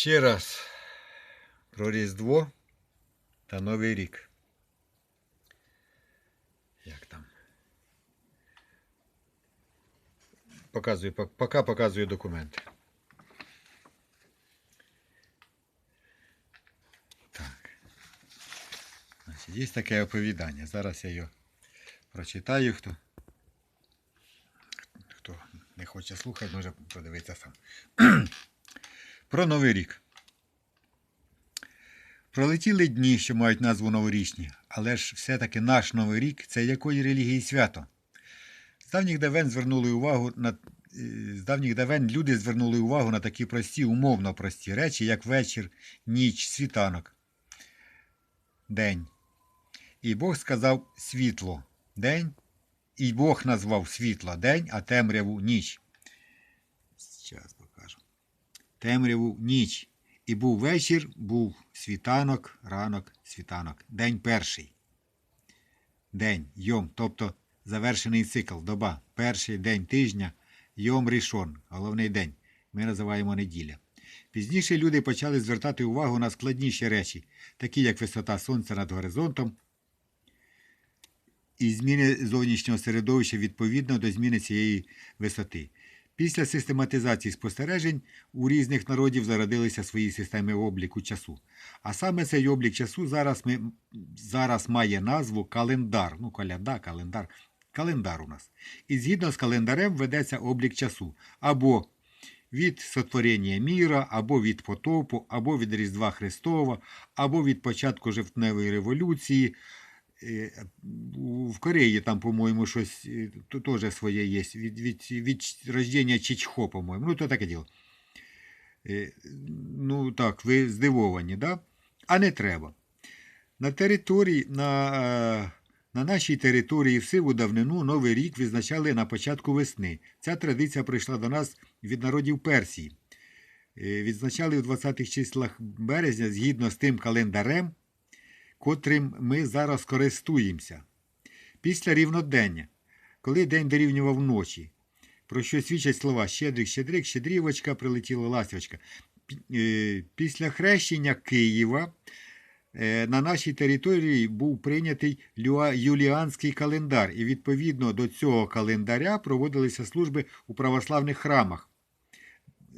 Ще раз про Різдво та Новий рік. Як там? Показую, поки показую документи. Так. Значить, є таке оповідання. Зараз я його прочитаю. Хто, хто не хоче слухати, може подивитися сам. Про Новий рік. Пролетіли дні, що мають назву новорічні, але ж все-таки наш Новий рік це якої релігії свято? З давніх давен звернули увагу на е, з давніх давен люди звернули увагу на такі прості, умовно прості речі, як вечір, ніч, світанок, день. І Бог сказав світло день, і Бог назвав світло день, а темряву ніч. Зараз. Темряву ніч. І був вечір, був світанок, ранок, світанок. День перший. День, йом, тобто завершений цикл, доба. Перший день тижня, йом рішон, головний день. Ми називаємо неділя. Пізніше люди почали звертати увагу на складніші речі, такі як висота сонця над горизонтом, і зміни зовнішнього середовища відповідно до зміни цієї висоти. Після систематизації спостережень у різних народів зародилися свої системи обліку часу. А саме цей облік часу зараз, ми, зараз має назву календар. Ну, коляда, календар. Календар у нас. І згідно з календарем ведеться облік часу. Або від сотворення міра, або від потопу, або від Різдва Христова, або від початку жовтневої революції. Е, В Кореї там, по-моєму, щось е, теж своє є. Від, від, від рождення Чичхо, по-моєму. Ну, то таке діло. Е, Ну, так, ви здивовані, да? А не треба. На території, на, на нашій території в сиву давнину Новий рік відзначали на початку весни. Ця традиція прийшла до нас від народів Персії. Відзначали в 20-х числах березня згідно з тим календарем, котрим ми зараз користуємося. Після рівнодення, коли день дорівнював ночі, про що свідчать слова Щедрик, Щедрик, Щедрівочка, прилетіла ластівочка. Е, Після хрещення Києва е, на нашій території був прийнятий юліанський календар, і відповідно до цього календаря проводилися служби у православних храмах.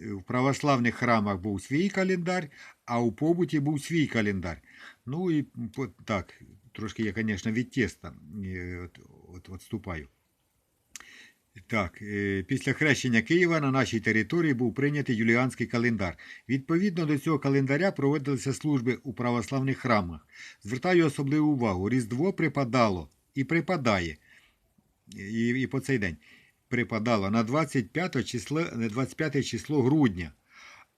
Е, В православних храмах був свій календар, а у побуті був свій календар. Ну і так, трошки я, звісно, від теста от, отступаю. Так, е, після хрещення Києва на нашій території був прийнятий юліанський календар. Відповідно до цього календаря проводилися служби у православних храмах. Звертаю особливу увагу, Різдво припадало і припадає і, і по цей день припадало на 25 число, на 25 число грудня.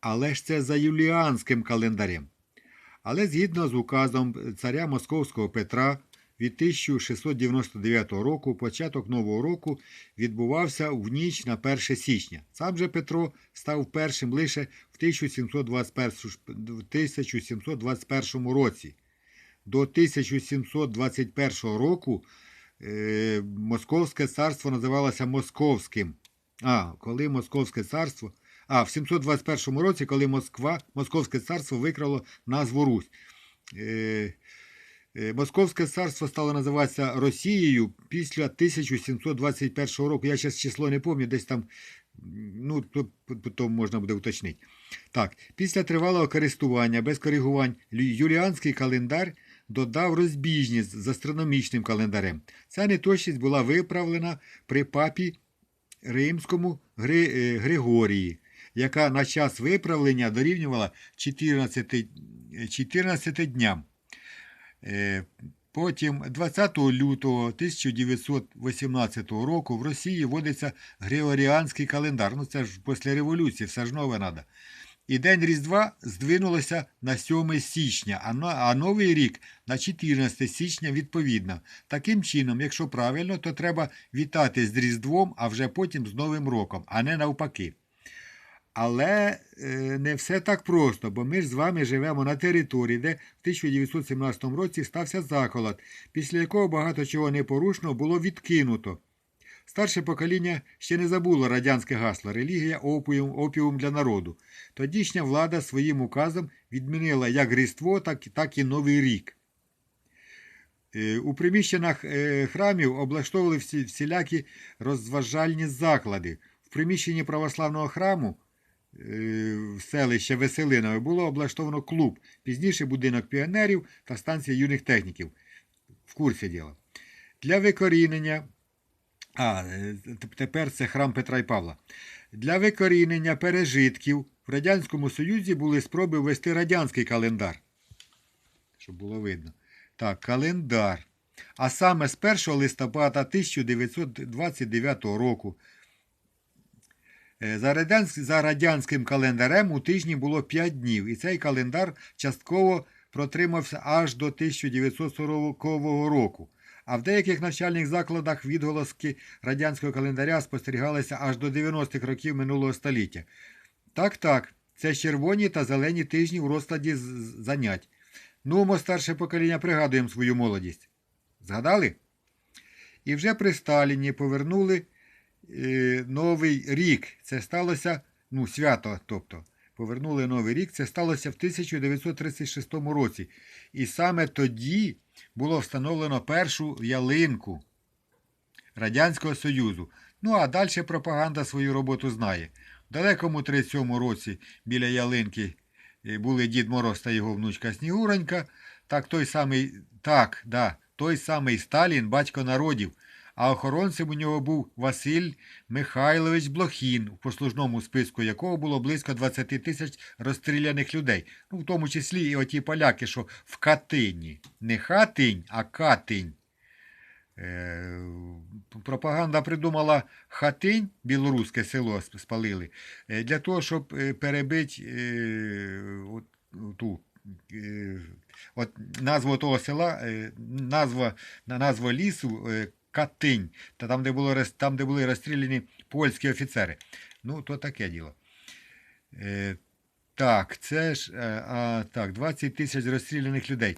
Але ж це за юліанським календарем. Але згідно з указом царя Московського Петра від 1699 року початок нового року відбувався в ніч на 1 січня. Сам же Петро став першим лише в 1721, році. До 1721 року е, Московське царство називалося Московським. А, коли Московське царство. А, в 721 році, коли Москва, Московське царство викрало назву Русь. Е, е, Московське царство стало називатися Росією після 1721 року. Я зараз число не пам'ятаю, десь там, ну, то, потім можна буде уточнити. Так, після тривалого користування без коригувань юліанський календар додав розбіжність з астрономічним календарем. Ця неточність була виправлена при папі Римському Гри, е, Григорії, яка на час виправлення дорівнювала 14, е, 14 дням. Е, Потім 20 лютого 1918 року в Росії вводиться Григоріанський календар. Ну це ж після революції, все ж нове треба. І День Різдва здвинулося на 7 січня, а Новий рік на 14 січня відповідно. Таким чином, якщо правильно, то треба вітати з Різдвом, а вже потім з Новим роком, а не навпаки. Але е, не все так просто, бо ми ж з вами живемо на території, де в 1917 році стався заколот, після якого багато чого непорушного було відкинуто. Старше покоління ще не забуло радянське гасло релігія опіум, опіум для народу. Тодішня влада своїм указом відмінила як Різдво, так, і Новий рік. Е, У приміщеннях е, храмів облаштовували всі, всілякі розважальні заклади. В приміщенні православного храму селище Веселинове було облаштовано клуб, пізніше будинок піонерів та станція юних техніків. В курсі діла. Для викорінення. А, е, тепер це храм Петра і Павла. Для викорінення пережитків в Радянському Союзі були спроби ввести радянський календар. Щоб було видно. Так, календар. А саме з 1 листопада 1929 року. Е, За, радянськ... За радянським календарем у тижні було 5 днів, і цей календар частково протримався аж до 1940 року. А в деяких навчальних закладах відголоски радянського календаря спостерігалися аж до 90-х років минулого століття. Так, так, це червоні та зелені тижні у розкладі занять. Ну, ми старше покоління пригадуємо свою молодість. Згадали? І вже при Сталіні повернули Новий рік. Це сталося, ну, свято, тобто, повернули Новий рік. Це сталося в 1936 році. І саме тоді було встановлено першу ялинку Радянського Союзу. Ну, а далі пропаганда свою роботу знає. В далекому 37 році біля ялинки е, були Дід Мороз та його внучка Снігуронька. Так, той самий, так, да, той самий Сталін, батько народів. А охоронцем у нього був Василь Михайлович Блохін, у послужному списку якого було близько 20 тисяч розстріляних людей. Ну, в тому числі і оті поляки, що в Катині. Не Хатинь, а Катинь. Е, пропаганда придумала Хатинь, білоруське село спалили, е, для того, щоб е, перебити е, от, ту. е, От назву того села, назва, назва лісу Катинь, та там, де, було, там, де були розстріляні польські офіцери. Ну, то таке діло. Е, так, це ж е, а, так, 20 тисяч розстріляних людей.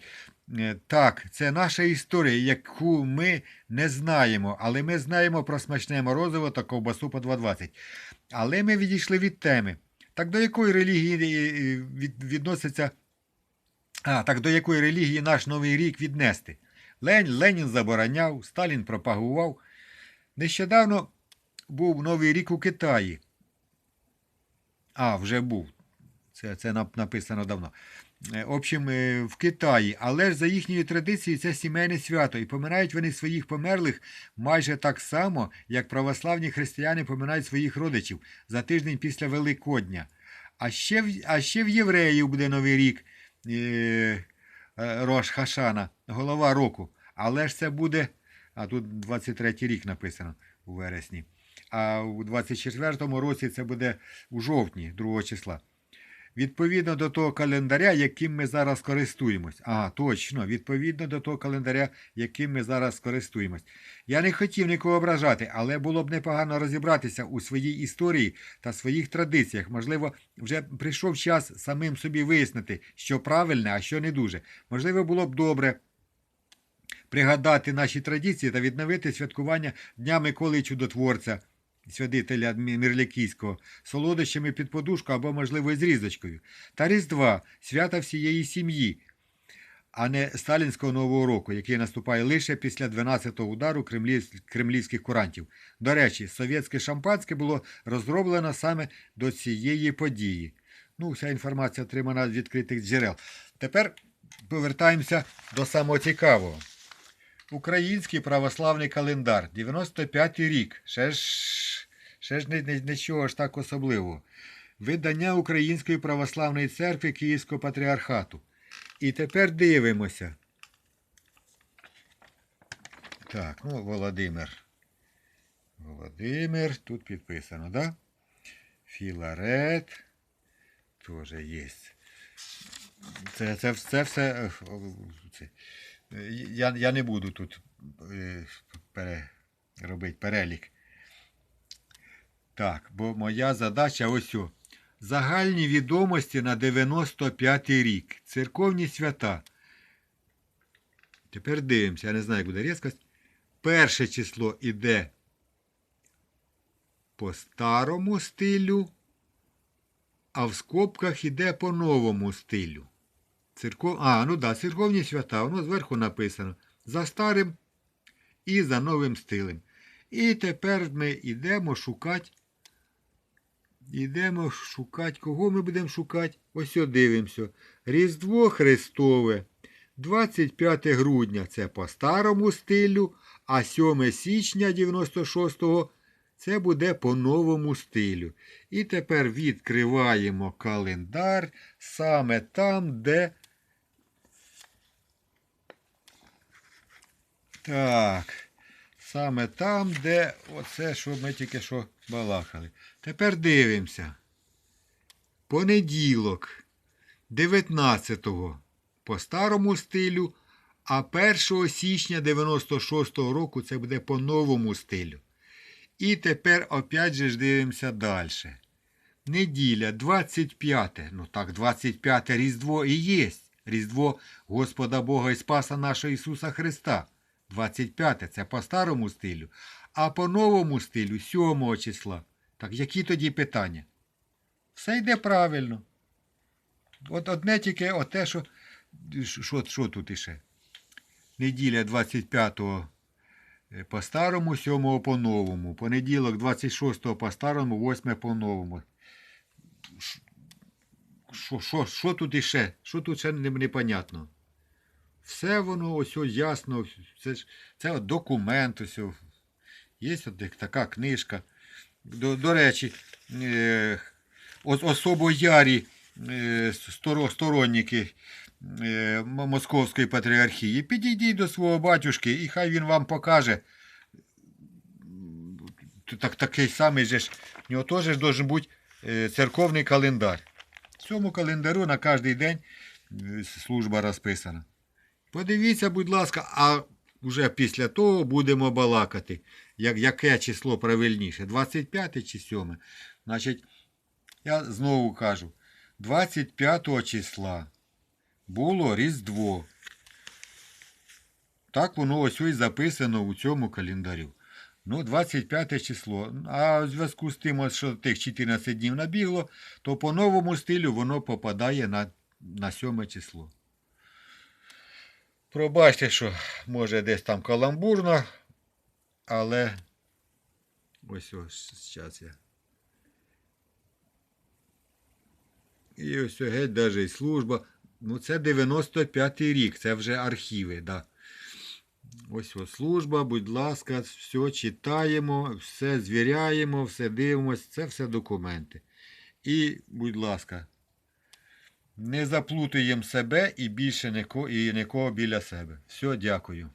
Е, Так, це наша історія, яку ми не знаємо, але ми знаємо про смачне морозиво та ковбасу по 2,20. Але ми відійшли від теми. Так до якої релігії е, від, відноситься. А, так до якої релігії наш Новий рік віднести? Ленін забороняв, Сталін пропагував. Нещодавно був Новий рік у Китаї. А, вже був. Це, це написано давно. Е, В общем, е, в Китаї, але ж за їхньою традицією це сімейне свято, і помирають вони своїх померлих майже так само, як православні християни помирають своїх родичів за тиждень після Великодня. А ще а ще в євреїв буде Новий рік е, Рош Хашана, голова року. Але ж це буде, а тут 23 рік написано у вересні. А у 24-му році це буде у жовтні, 2 числа. Відповідно до того календаря, яким ми зараз користуємось. А, точно, відповідно до того календаря, яким ми зараз користуємось. Я не хотів нікого ображати, але було б непогано розібратися у своїй історії та своїх традиціях. Можливо, вже прийшов час самим собі вияснити, що правильне, а що не дуже. Можливо, було б добре пригадати наші традиції та відновити святкування Дня Миколи Чудотворця, святителя Мі- Мірлякійського, солодощами під подушку або, можливо, з різочкою, та Різдва, свята всієї сім'ї, а не сталінського Нового року, який наступає лише після 12-го удару кремлівських курантів. До речі, совєтське шампанське було розроблено саме до цієї події. Ну, вся інформація отримана з відкритих джерел. Тепер повертаємося до самого цікавого. Український православний календар, 95-й рік. Ще ж, ще ж нічого ж так особливого. Видання Української православної церкви Київського патріархату. І тепер дивимося. Так, ну, Володимир. Володимир, тут підписано, да? Філарет. Теж є. Це, це, це все. Це, я, я не буду тут е, пере, робити перелік. Так, бо моя задача ось о. Загальні відомості на 95-й рік. Церковні свята. Тепер дивимося, я не знаю, як буде різкость. Перше число іде по старому стилю, а в скобках іде по новому стилю. Церков... А, ну да, церковні свята, воно зверху написано. За старим і за новим стилем. І тепер ми йдемо шукати. Йдемо шукати. Кого ми будемо шукати? Ось дивимося. Різдво Христове. 25 грудня це по старому стилю, а 7 січня 96-го це буде по новому стилю. І тепер відкриваємо календар саме там, де. Так. Саме там, де оце, що ми тільки що балакали. Тепер дивимося. Понеділок, 19-го по старому стилю, а 1 січня 96-го року це буде по новому стилю. І тепер опять же ж дивимося далі. Неділя, 25. Ну так, 25 Різдво і є. Різдво Господа Бога і Спаса нашого Ісуса Христа. 25 це по старому стилю, а по новому стилю 7 числа. Так які тоді питання? Все йде правильно. От одне тільки оте, що. Що, що тут іще? Неділя 25-го е, по старому, 7 по новому. Понеділок 26-го по старому, 8 по новому. Що, що, що тут іще? Що тут ще не- непонятно? Все воно ось ясно. Це, ж, це от документ. Ось. Є от така книжка. До, до речі, е, ос- особо ярі е, сторонники е, Московської патріархії. Підійдіть до свого батюшки, і хай він вам покаже. Так, такий самий же ж. В нього теж должен бути е, церковний календар. В цьому календарю на кожен день е, служба розписана. Подивіться, будь ласка, а вже після того будемо балакати, як, яке число правильніше, 25 чи 7. Значить, я знову кажу, 25 числа було Різдво. Так воно ось ось записано у цьому календарю. Ну, 25 число. А в зв'язку з тим, що тих 14 днів набігло, то по новому стилю воно попадає на, на 7 число. Пробачте, що може десь там каламбурно, але ось ось зараз я. І ось геть даже і служба. Ну, це 95-й рік, це вже архіви, да. Ось ось служба, будь ласка, все читаємо, все звіряємо, все дивимося, це все документи. І, будь ласка, не заплутуємо себе і більше нікого, і нікого біля себе. Все, дякую.